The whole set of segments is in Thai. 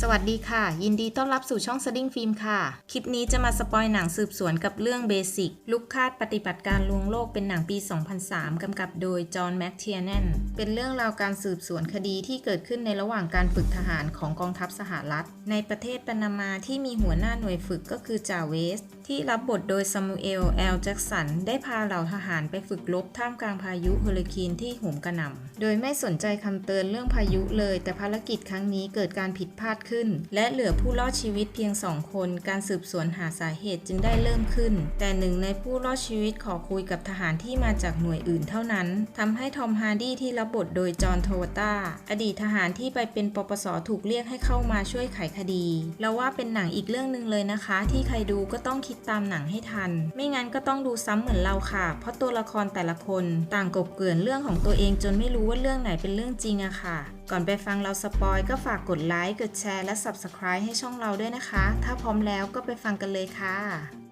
สวัสดีค่ะ ยินดีต้อนรับสู่ช่องสดิ้งฟิล์มค่ะ คลิปนี้จะมาสปอยหนังสืบสวนกับเรื่องเบสิกลูกคาดปฏิบัติการลวงโลกเป็นหนังปี 2003 กำกับโดยจอห์นแม็กเทียแนนเป็นเรื่องราวการสืบสวนคดีที่เกิดขึ้นในระหว่างการฝึกทหารของกองทัพสหรัฐ ในประเทศปานามาที่มีหัวหน้าหน่วยฝึกก็คือจาเวสที่รับบทโดยซามูเอล แอล แจ็กสัน ได้พาเหล่าทหารไปฝึกรบท่ามกลางพายุเฮอริเคนที่โหมกระหน่ำ โดยไม่สนใจคำเตือนเรื่องพายุเลย แต่ภารกิจครั้งนี้เกิดการผิดพลาดขึ้น และเหลือผู้รอดชีวิตเพียงสองคน การสืบสวนหาสาเหตุจึงได้เริ่มขึ้น แต่หนึ่งในผู้รอดชีวิตขอคุยกับทหารที่มาจากหน่วยอื่นเท่านั้นทำให้ทอมฮาร์ดี้ที่รับบทโดยจอห์นโทวตาอดีตทหารที่ไปเป็นปปสถูกเรียกให้เข้ามาช่วยไขคดี เราว่าเป็นหนังอีกเรื่องหนึ่งเลยนะคะ ที่ใครดูก็ต้องคิดตามหนังให้ทัน ไม่งั้นก็ต้องดูซ้ำเหมือนเราค่ะ เพราะตัวละครแต่ละคนต่างกบเกลื่อนเรื่องของตัวเองจนไม่รู้ว่าเรื่องไหนเป็นเรื่องจริงอะค่ะ ก่อนไปฟังเราสปอยก็ฝากกดไลค์ กดแชร์ และ Subscribe ให้ช่องเราด้วยนะคะ ถ้าพร้อมแล้วก็ไปฟังกันเลยค่ะ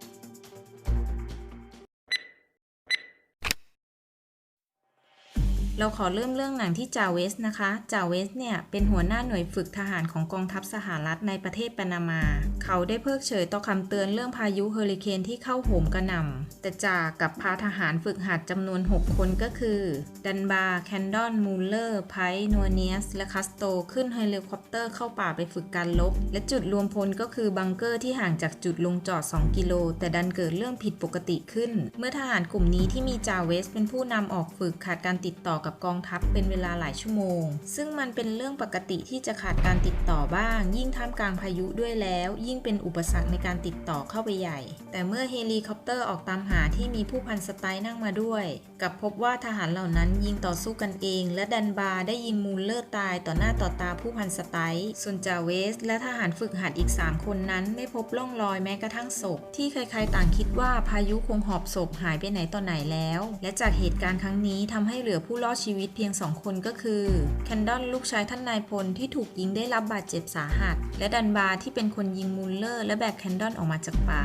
เราขอเริ่มเรื่องหนังที่จาเวสนะคะ จาเวสเนี่ยเป็นหัวหน้าหน่วยฝึกทหารของกองทัพสหรัฐในประเทศปานามา เขาได้เพิกเฉยต่อคำเตือนเรื่องพายุเฮอริเคนที่เข้าโหมกระหน่ำ แต่จากับพาทหารฝึกหัดจำนวน 6 คนก็คือ ดันบาแคนดอน มูลเลอร์ ไพ์นัวเนียส และคัสโต ขึ้นเฮลิคอปเตอร์เข้าป่าไปฝึกการลบ และจุดรวมพลก็คือบังเกอร์ที่ห่างจากจุดลงจอด 2 กิโล แต่ดันเกิดเรื่องผิดปกติขึ้น เมื่อทหารกลุ่มนี้ที่มีจาเวสเป็นผู้นำออกฝึกขาดการติดต่อกับกองทัพเป็นเวลาหลายชั่วโมง ซึ่งมันเป็นเรื่องปกติที่จะขาดการติดต่อบ้าง ยิ่งท่ามกลางพายุด้วยแล้ว ยิ่งเป็นอุปสรรคในการติดต่อเข้าไปใหญ่ แต่เมื่อเฮลิคอปเตอร์ออกตามหาที่มีผู้พันสไตล์นั่งมาด้วยกับพบว่าทหารเหล่านั้นยิงต่อสู้กันเอง และดันบาได้ยิงมูลเลอร์ตายต่อหน้าต่อตาผู้พันสไตล์ส่วนจาเวส และทหารฝึกหัดอีก 3 คนนั้นไม่พบร่องรอยแม้กระทั่งศพ ที่ใครๆต่างคิดว่าพายุคงหอบศพหายไปไหนต่อไหนแล้ว และจากเหตุการณ์ครั้งนี้ทำให้เหลือผู้รอดชีวิตเพียง2คนก็คือแคนดอนลูกชายท่านนายพลที่ถูกยิงได้รับบาดเจ็บสาหัส และดันบาร์ที่เป็นคนยิงมูลเลอร์และแบกแคนดอนออกมาจากป่า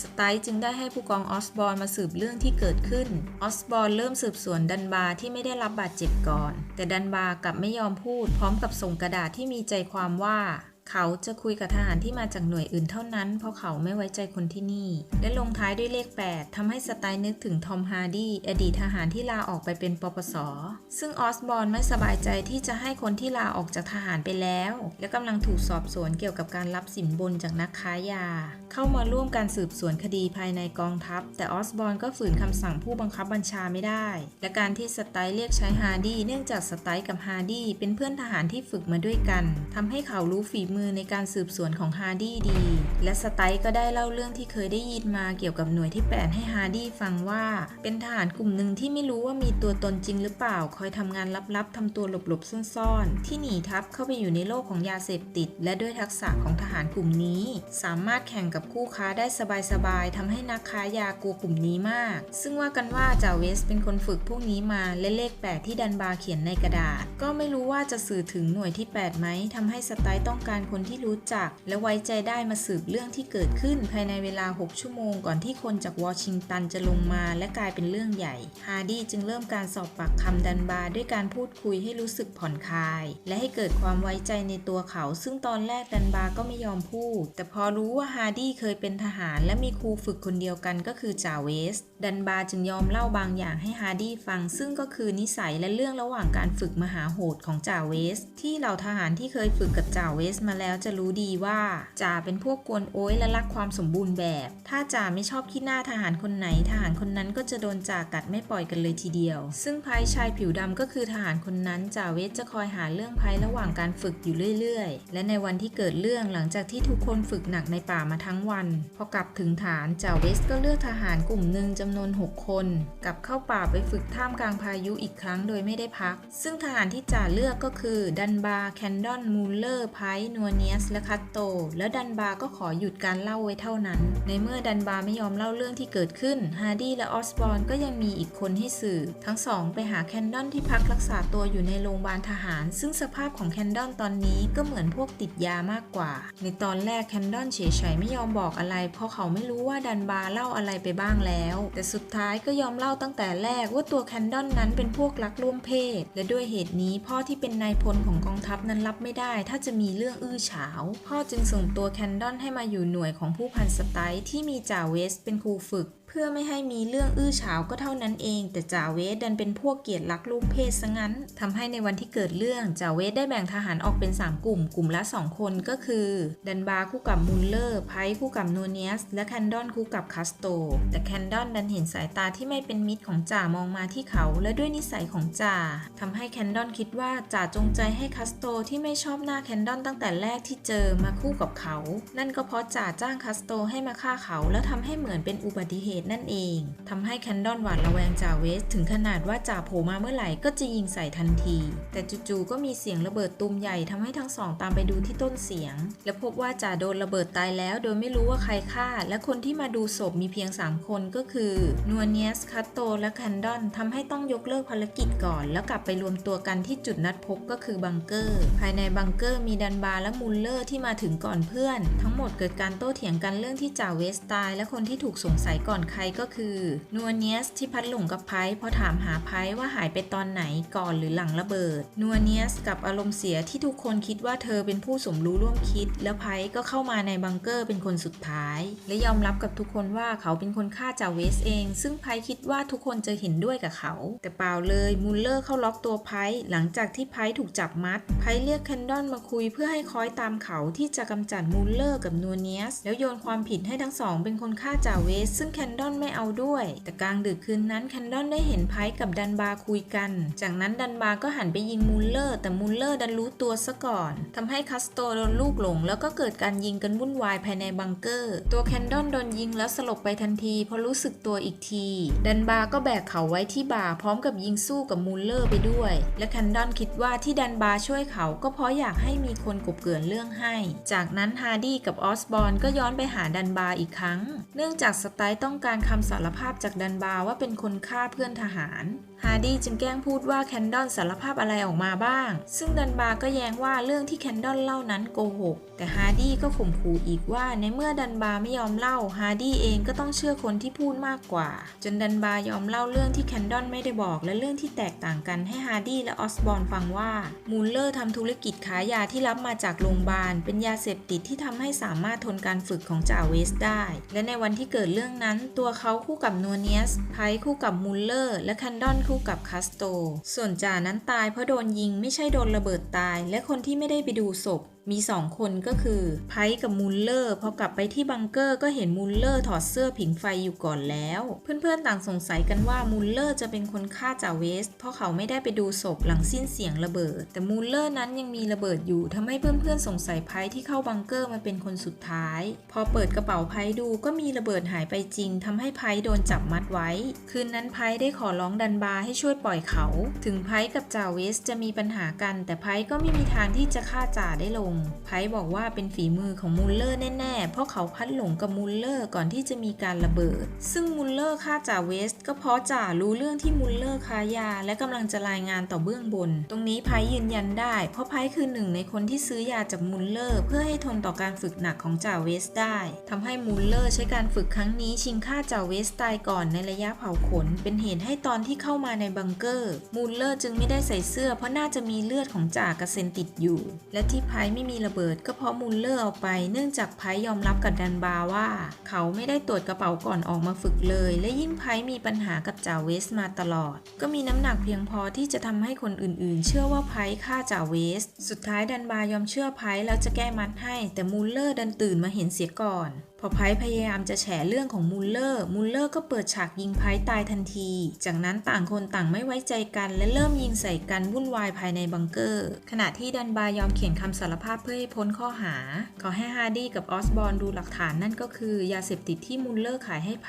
สไตล์จึงได้ให้ผู้กองออสบอร์นมาสืบเรื่องที่เกิดขึ้น ออสบอร์นเริ่มสืบสวนดันบาร์ที่ไม่ได้รับบาดเจ็บก่อน แต่ดันบาร์กลับไม่ยอมพูดพร้อมกับส่งกระดาษที่มีใจความว่า เขาจะคุยกับทหารที่มาจากหน่วยอื่นเท่านั้น เพราะเขาไม่ไว้ใจคนที่นี่ และลงท้ายด้วยเลข 8ทำให้สไตล์นึกถึงทอมฮาร์ดี้อดีตทหารที่ลาออกไปเป็นปปส ซึ่งออสบอนไม่สบายใจที่จะให้คนที่ลาออกจากทหารไปแล้ว และกำลังถูกสอบสวนเกี่ยวกับการรับสินบนจากนักค้ายา เข้ามาร่วมการสืบสวนคดีภายในกองทัพ แต่ออสบอนก็ฝืนคำสั่งผู้บังคับบัญชาไม่ได้ และการที่สไตล์เรียกใช้ฮาร์ดี้เนื่องจากสไตล์กับฮาร์ดี้เป็นเพื่อนทหารที่ฝึกมาด้วยกันทำให้เขารู้ฝีมือือในการสืบสวนของฮาร์ดี้ดี และสไตล์ก็ได้เล่าเรื่องที่เคยได้ยินมาเกี่ยวกับหน่วยที่ 8 ให้ฮาร์ดี้ฟังว่า เป็นทหารกลุ่มหนึ่งที่ไม่รู้ว่ามีตัวตนจริงหรือเปล่า คอยทำงานลับๆทำตัวหลบๆซ่อนๆ ที่หนีทัพเข้าไปอยู่ในโลกของยาเสพติด และด้วยทักษะของทหารกลุ่มนี้ สามารถแข่งกับคู่ค้าได้สบายๆทำให้นักค้ายากลัวกลุ่มนี้มาก ซึ่งว่ากันว่าจาเวสเป็นคนฝึกพวกนี้มาและเลข 8 ที่ดันบาเขียนในกระดาษ ก็ไม่รู้ว่าจะสื่อถึงหน่วยที่ 8 ไหมทำให้สไตล์ต้องการคนที่รู้จัก และไว้ใจได้มาสืบเรื่องที่เกิดขึ้นภายในเวลา 6 ชั่วโมงก่อนที่คนจากวอชิงตันจะลงมาและกลายเป็นเรื่องใหญ่ ฮาร์ดี้จึงเริ่มการสอบปากคำดันบาร์ด้วยการพูดคุยให้รู้สึกผ่อนคลาย และให้เกิดความไว้ใจในตัวเขา ซึ่งตอนแรกดันบาร์ก็ไม่ยอมพูด แต่พอรู้ว่าฮาร์ดี้เคยเป็นทหาร และมีครูฝึกคนเดียวกันก็คือจาเวส ดันบาร์จึงยอมเล่าบางอย่างให้ฮาร์ดี้ฟัง ซึ่งก็คือนิสัยและเรื่องระหว่างการฝึกมหาโหดของจาเวส ที่เหล่าทหารที่เคยฝึกกับจาเวสมาแล้วจะรู้ดีว่าจ่าเป็นพวกกวนโอ้ยและรักความสมบูรณ์แบบ ถ้าจ่าไม่ชอบขี้หน้าทหารคนไหน ทหารคนนั้นก็จะโดนจ่ากัดไม่ปล่อยกันเลยทีเดียว ซึ่งไพชายผิวดำก็คือทหารคนนั้นจ่าเวสจะคอยหาเรื่องไพระหว่างการฝึกอยู่เรื่อยๆ และในวันที่เกิดเรื่องหลังจากที่ทุกคนฝึกหนักในป่ามาทั้งวัน พอกลับถึงฐานจ่าเวสก็เลือกทหารกลุ่มหนึ่งจำนวน 6 คน กลับเข้าป่าไปฝึกท่ามกลางพายุอีกครั้งโดยไม่ได้พัก ซึ่งทหารที่จ่าเลือกก็คือดันบาแคนดอนมูลเลอร์ไพร์นัวเนียสและคัตโต และดันบาก็ขอหยุดการเล่าไว้เท่านั้น ในเมื่อดันบาไม่ยอมเล่าเรื่องที่เกิดขึ้น ฮาร์ดี้และออสบอร์นก็ยังมีอีกคนให้สื่อ ทั้งสองไปหาแคนดอนที่พักรักษาตัวอยู่ในโรงพยาบาลทหาร ซึ่งสภาพของแคนดอนตอนนี้ก็เหมือนพวกติดยามากกว่า ในตอนแรกแคนดอนเฉยๆไม่ยอมบอกอะไร เพราะเขาไม่รู้ว่าดันบาเล่าอะไรไปบ้างแล้ว แต่สุดท้ายก็ยอมเล่าตั้งแต่แรกว่าตัวแคนดอนนั้นเป็นพวกรักร่วมเพศ และด้วยเหตุนี้พ่อที่เป็นนายพลของกองทัพนั้นรับไม่ได้ ถ้าจะมีเรื่องอื้ออื้อฉาว พ่อจึงส่งตัวแคนดอนให้มาอยู่หน่วยของผู้พันสไตล์ที่มีจ่าเวสเป็นครูฝึก เพื่อไม่ให้มีเรื่องอื้อฉาวก็เท่านั้นเอง แต่จ่าเวสดันเป็นพวกเกียรติรักลูกเพศซะงั้นทำให้ในวันที่เกิดเรื่องจ่าเวสได้แบ่งทหารออกเป็น 3 กลุ่ม กลุ่มละ 2 คนก็คือ ดันบาคู่กับมูลเลอร์ไพคู่กับนูเนียส และแคนดอนคู่กับคัสโต แต่แคนดอนดันเห็นสายตาที่ไม่เป็นมิตรของจ่ามองมาที่เขา และด้วยนิสัยของจ่าทำให้แคนดอนคิดว่าจ่าจงใจให้คัสโตที่ไม่ชอบหน้าแคนดอนตั้งแต่แรกที่เจอมาคู่กับเขา นั่นก็เพราะจ่าจ้างคัสโตให้มาฆ่าเขา แล้วทำให้เหมือนเป็นอุบัติเหตุนั่นเองทำให้แคนดอนหวาดระแวงจ่าเวส ถึงขนาดว่าจ่าโผล่มาเมื่อไหร่ก็จะยิงใส่ทันที แต่จู่ๆก็มีเสียงระเบิดตูมใหญ่ทำให้ทั้งสองตามไปดูที่ต้นเสียง และพบว่าจ่าโดนระเบิดตายแล้ว โดยไม่รู้ว่าใครฆ่า และคนที่มาดูศพมีเพียง 3 คนก็คือนัวเนียสคัตโตและแคนดอนทำให้ต้องยกเลิกภารกิจก่อน แล้วกลับไปรวมตัวกันที่จุดนัดพบก็คือบังเกอร์ ภายในบังเกอร์มีดันบาร์และมูลเลอร์ที่มาถึงก่อนเพื่อน ทั้งหมดเกิดการโต้เถียงกันเรื่องที่จ่าเวสตายและคนที่ถูกสงสัยก่อนใครก็คือนัวเนียสที่พัดหลงกับไพร์พราะถามหาไพร์ว่าหายไปตอนไหนก่อนหรือหลังระเบิดนัวเนียสกับอารมณ์เสียที่ทุกคนคิดว่าเธอเป็นผู้สมรู้ร่วมคิด แล้วไพร์ก็เข้ามาในบังเกอร์เป็นคนสุดท้าย และยอมรับกับทุกคนว่าเขาเป็นคนฆ่าจ่าเวสเอง ซึ่งไพร์คิดว่าทุกคนจะเห็นด้วยกับเขา แต่เปล่าเลยมูลเลอร์เข้าล็อกตัวไพร์หลังจากที่ไพร์ถูกจับมัดไพร์เรียกแคนดอนมาคุยเพื่อให้คอยตามเขาที่จะกำจัดมูลเลอร์กับนัวเนียสแล้วโยนความผิดให้ทั้งสองเป็นคนฆ่าจ่าเวสซึ่งแคนดอนไม่เอาด้วย แต่กลางดึกคืนนั้นแคนดอนได้เห็นไพร์กับดันบาคุยกัน จากนั้นดันบาก็หันไปยิงมูลเลอร์ แต่มูลเลอร์ดันรู้ตัวซะก่อนทำให้คัสโตโดนลูกหลง แล้วก็เกิดการยิงกันวุ่นวายภายในบังเกอร์ ตัวแคนดอนโดนยิงแล้วสลบไปทันทีพอรู้สึกตัวอีกที ดันบาก็แบกเขาไว้ที่บ่าพร้อมกับยิงสู้กับมูลเลอร์ไปด้วย และแคนดอนคิดว่าที่ดันบาช่วยเขาก็เพราะอยากให้มีคนกบเกลื่อนเรื่องให้ จากนั้นฮาร์ดี้กับออสบอนก็ย้อนไปหาดันบาอีกครั้ง เนื่องจากสไตล์ต้องการการคำสารภาพจากดันบาว่าเป็นคนฆ่าเพื่อนทหาร ฮาร์ดี้จึงแกล้งพูดว่าแคนดอนสารภาพอะไรออกมาบ้าง ซึ่งดันบาก็แย้งว่าเรื่องที่แคนดอนเล่านั้นโกหก แต่ฮาร์ดี้ก็ข่มขู่อีกว่าในเมื่อดันบาไม่ยอมเล่า ฮาร์ดี้เองก็ต้องเชื่อคนที่พูดมากกว่า จนดันบายอมเล่าเรื่องที่แคนดอนไม่ได้บอกและเรื่องที่แตกต่างกันให้ฮาร์ดี้และออสบอนฟังว่ามูลเลอร์ทำธุรกิจขายยาที่รับมาจากโรงพยาบาล เป็นยาเสพติดที่ทำให้สามารถทนการฝึกของจ่าเวสได้ และในวันที่เกิดเรื่องนั้นตัวเขาคู่กับนัวเนียสไพร์คู่กับมูลเลอร์ และคันดอนคู่กับคาสโต ส่วนจ่านั้นตายเพราะโดนยิงไม่ใช่โดนระเบิดตาย และคนที่ไม่ได้ไปดูศพ มี 2 คนก็คือไพกับมูลเลอร์พอกลับไปที่บังเกอร์ก็เห็นมูลเลอร์ถอดเสื้อผิงไฟอยู่ก่อนแล้ว เพื่อนๆต่างสงสัยกันว่ามูลเลอร์จะเป็นคนฆ่าจ่าเวส เพราะเขาไม่ได้ไปดูศพหลังสิ้นเสียงระเบิด แต่มูลเลอร์นั้นยังมีระเบิดอยู่ทำให้เพื่อนๆสงสัยไพที่เข้าบังเกอร์มาเป็นคนสุดท้าย พอเปิดกระเป๋าไพดูก็มีระเบิดหายไปจริงทำให้ไพโดนจับมัดไว้ คืนนั้นไพได้ขอร้องดันบาให้ช่วยปล่อยเขา ถึงไพกับจ่าเวสจะมีปัญหากัน แต่ไพก็ไม่มีทางที่จะฆ่าจ่าได้ลงไพบอกว่าเป็นฝีมือของมูลเลอร์แน่ๆ เพราะเขาพัดหลงกับมูลเลอร์ก่อนที่จะมีการระเบิด ซึ่งมูลเลอร์ฆ่าจ่าเวส ก็เพราะจ่ารู้เรื่องที่มูลเลอร์ค้ายา และกำลังจะรายงานต่อเบื้องบน ตรงนี้ไพยืนยันได้ เพราะไพคือหนึ่งในคนที่ซื้อยาจากมูลเลอร์เพื่อให้ทนต่อการฝึกหนักของจ่าเวสได้ทำให้มูลเลอร์ใช้การฝึกครั้งนี้ชิงฆ่าจ่าเวสตายก่อนในระยะเผาขน เป็นเหตุให้ตอนที่เข้ามาในบังเกอร์ มูลเลอร์จึงไม่ได้ใส่เสื้อ เพราะน่าจะมีเลือดของจ่ากระเซ็นติดอยู่ และที่ไพไม่มีระเบิดก็เพราะมูลเลอร์เอาไป เนื่องจากไพยอมรับกับดันบาว่า เขาไม่ได้ตรวจกระเป๋าก่อนออกมาฝึกเลย และยิ่งไพมีปัญหากับจ่าเวสมาตลอด ก็มีน้ำหนักเพียงพอที่จะทำให้คนอื่นๆ เชื่อว่าไพฆ่าจ่าเวส สุดท้ายดันบายอมเชื่อไพแล้วจะแก้มัดให้ แต่มูลเลอร์ดันตื่นมาเห็นเสียก่อน พอไพพยายามจะแฉเรื่องของมูลเลอร์ มูลเลอร์ก็เปิดฉากยิงไพตายทันที จากนั้นต่างคนต่างไม่ไว้ใจกันและเริ่มยิงใส่กันวุ่นวายภายในบังเกอร์ ขณะที่ดันบายอมเขียนคำสารภาพเพื่อให้พ้นข้อหาเขาให้ฮาร์ดี้กับออสบอร์นดูหลักฐานนั่นก็คือยาเสพติดที่มูลเลอร์ขายให้ไพ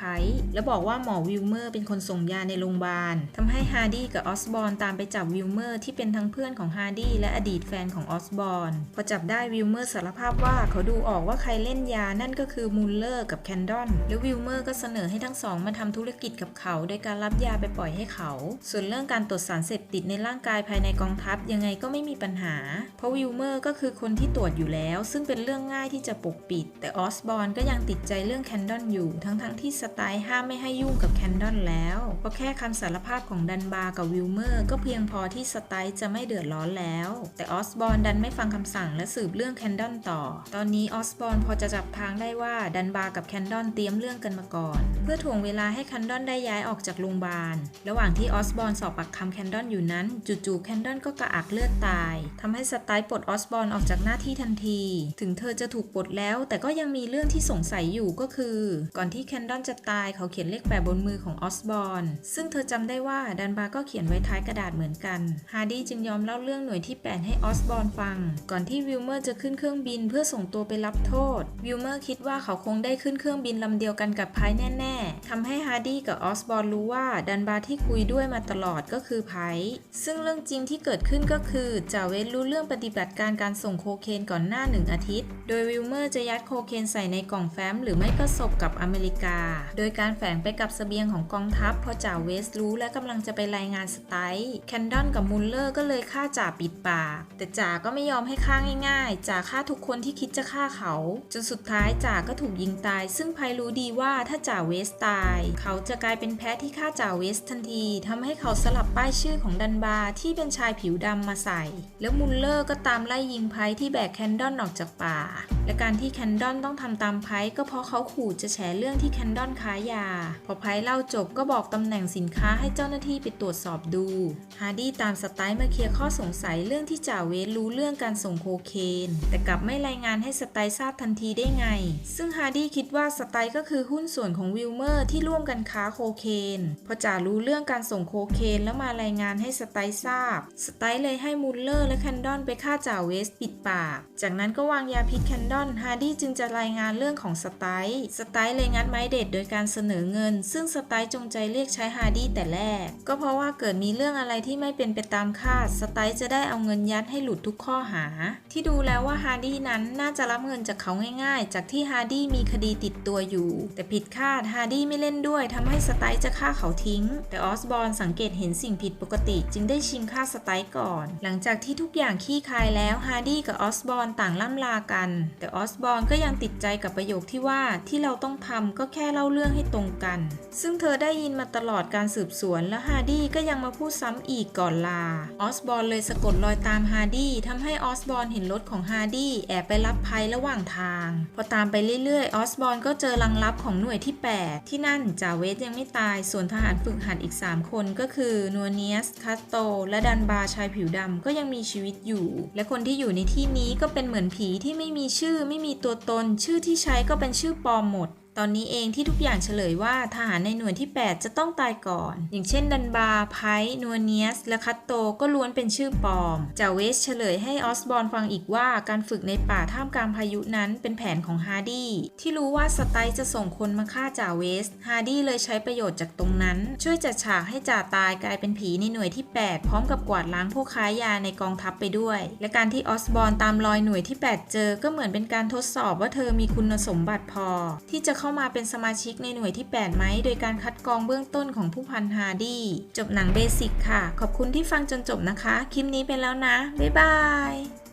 และบอกว่าหมอวิลเมอร์เป็นคนส่งยาในโรงพยาบาลทำให้ฮาร์ดี้กับออสบอร์นตามไปจับวิลเมอร์ที่เป็นทั้งเพื่อนของฮาร์ดี้และอดีตแฟนของออสบอร์นพอจับได้วิลเมอร์สารภาพว่าเขาดูออกว่าใครเล่นยานั่นก็คือมูลเลอร์กับแคนดอนแล้ววิลเมอร์ก็เสนอให้ทั้งสองมาทำธุรกิจกับเขาโดยการรับยาไปปล่อยให้เขา ส่วนเรื่องการตรวจสารเสพติดในร่างกายภายในกองทัพยังไงก็ไม่มีปัญหา เพราะวิลเมอร์ก็คือคนที่ตรวจอยู่แล้ว ซึ่งเป็นเรื่องง่ายที่จะปกปิด แต่ออสบอนก็ยังติดใจเรื่องแคนดอนอยู่ ทั้งๆที่สไตล์ห้ามไม่ให้ยุ่งกับแคนดอนแล้วเพราะแค่คำสารภาพของดันบาร์กับวิลเมอร์ก็เพียงพอที่สไตล์จะไม่เดือดร้อนแล้ว แต่ออสบอนดันไม่ฟังคำสั่งและสืบเรื่องแคนดอนต่อ ตอนนี้ออสบอนพอจะจับทางได้ว่าดันบาร์กับแคนดอนเตรียมเรื่องกันมาก่อน เพื่อถ่วงเวลาให้แคนดอนได้ย้ายออกจากโรงพยาบาล ระหว่างที่ออสบอนสอบปากคำแคนดอนอยู่นั้น จู่ๆแคนดอนก็กระอักเลือดตายทำให้สไตล์ปลดออสบอนออกจากหน้าที่ทันที ถึงเธอจะถูกปลดแล้ว แต่ก็ยังมีเรื่องที่สงสัยอยู่ก็คือ ก่อนที่แคนดอนจะตายเขาเขียนเลขแปดบนมือของออสบอนซึ่งเธอจำได้ว่าดันบาร์ก็เขียนไว้ท้ายกระดาษเหมือนกัน ฮาร์ดี้จึงยอมเล่าเรื่องหน่วยที่ 8 ให้ออสบอนฟัง ก่อนที่วิลเมอร์จะขึ้นเครื่องบินเพื่อส่งตัวไปรับโทษ วิลเมอร์คิดว่าเขาคงได้ขึ้นเครื่องบินลำเดียวกันกับไพร์แน่ๆทำให้ฮาร์ดี้กับออสบอร์นรู้ว่าดันบาร์ที่คุยด้วยมาตลอดก็คือไพร์ซึ่งเรื่องจริงที่เกิดขึ้นก็คือจาเวสรู้เรื่องปฏิบัติการการส่งโคเคนก่อนหน้าหนึ่งอาทิตย์ โดยวิลเมอร์จะยัดโคเคนใส่ในกล่องแฟ้มหรือไม่ก็ศพกับอเมริกา โดยการแฝงไปกับเสบียงของกองทัพพอจ่าเวสรู้และกำลังจะไปรายงานสไตล์แคนดอนกับมุลเลอร์ก็เลยฆ่าจ่าปิดปาก แต่จ่าก็ไม่ยอมให้ฆ่าง่ายๆจ่าฆ่าทุกคนที่คิดจะฆ่าเขา จนสุดท้ายจ่าก็ถูกยิงตาย ซึ่งไพรู้ดีว่าถ้าจ่าเวสตาย เขาจะกลายเป็นแพ้ที่ฆ่าจ่าเวสทันทีทำให้เขาสลับป้ายชื่อของดันบาที่เป็นชายผิวดำมาใส่ แล้วมุลเลอร์ก็ตามไล่ยิงไพที่แบกแคนดอนออกจากป่า และการที่แคนดอนต้องทำตามไพก็เพราะเขาขู่จะแฉเรื่องที่แคนดอนค้ายา พอไพเล่าจบก็บอกตำแหน่งสินค้าให้เจ้าหน้าที่ไปตรวจสอบดู ฮาร์ดี้ตามสไตล์มาเคลียร์ข้อสงสัยเรื่องที่จ่าเวสรู้เรื่องการส่งโคเคน แต่กลับไม่รายงานให้สไตล์ทราบทันทีได้ไง ซึ่งฮาร์ดี้คิดว่าสไตก็คือหุ้นส่วนของวิลเมอร์ที่ร่วมกันค้าโคเคนพอจ่ารู้เรื่องการส่งโคเคนแล้วมารายงานให้สไตทราบ สไตเลยให้มูลเลอร์และแคนดอนไปฆ่าจ่าเวสปิดปาก จากนั้นก็วางยาพิษแคนดอนฮาร์ดี้จึงจะรายงานเรื่องของสไตสไตเลยงัดไม้เด็ดโดยการเสนอเงิน ซึ่งสไตจงใจเรียกใช้ฮาร์ดี้แต่แรก ก็เพราะว่าเกิดมีเรื่องอะไรที่ไม่เป็นไปตามคาดสไตจะได้เอาเงินยัดให้หลุดทุกข้อหา ที่ดูแล้วว่าฮาร์ดี้นั้นน่าจะรับเงินจากเขาง่าย ๆ จากที่ฮาร์ดี้มีคดีติดตัวอยู่ แต่ผิดคาดฮาร์ดี้ไม่เล่นด้วยทำให้สไตล์จะฆ่าเขาทิ้ง แต่ออสบอร์นสังเกตเห็นสิ่งผิดปกติ จึงได้ชิงฆ่าสไตล์ก่อน หลังจากที่ทุกอย่างขี้คายแล้วฮาร์ดี้กับออสบอร์นต่างล่ำลากัน แต่ออสบอร์นก็ยังติดใจกับประโยคที่ว่าที่เราต้องทำก็แค่เล่าเรื่องให้ตรงกัน ซึ่งเธอได้ยินมาตลอดการสืบสวนและฮาร์ดี้ก็ยังมาพูดซ้ำอีกก่อนลา ออสบอร์นเลยสะกดรอยตามฮาร์ดี้ทำให้ออสบอร์นเห็นรถของฮาร์ดี้แอบไปรับภัยระหว่างทาง พอตามไปเรื่อยๆ ออสบอนก็เจอลังลับของหน่วยที่ 8 ที่นั่นจาเวสยังไม่ตาย ส่วนทหารฝึกหัดอีก 3 คนก็คือนัวเนียสคัสโต และดันบาชายผิวดำก็ยังมีชีวิตอยู่ และคนที่อยู่ในที่นี้ก็เป็นเหมือนผีที่ไม่มีชื่อไม่มีตัวตน ชื่อที่ใช้ก็เป็นชื่อปลอมหมด ตอนนี้เองที่ทุกอย่างเฉลยว่าทหารในหน่วยที่ 8 จะต้องตายก่อน อย่างเช่นดันบาไพนัวเนียส และคัตโตก็ล้วนเป็นชื่อปลอมจาเวสเฉลยให้ออสบอนฟังอีกว่าการฝึกในป่าท่ามกลางพายุนั้นเป็นแผนของฮาร์ดี้ที่รู้ว่าสไตล์จะส่งคนมาฆ่าจาเวส ฮาร์ดี้เลยใช้ประโยชน์จากตรงนั้น ช่วยจัดฉากให้จ่าตายกลายเป็นผีในหน่วยที่ 8 พร้อมกับกวาดล้างพวกค้ายาในกองทัพไปด้วย และการที่ออสบอนตามรอยหน่วยที่ 8 เจอก็เหมือนเป็นการทดสอบว่าเธอมีคุณสมบัติพอ ที่จะเข้าามาเป็นสมาชิกในหน่วยที่ 8 ไหม โดยการคัดกรองเบื้องต้นของผู้พันฮาร์ดี้จบหนังเบสิกค่ะ ขอบคุณที่ฟังจนจบนะคะ คลิปนี้ไปแล้วนะ บ๊ายบาย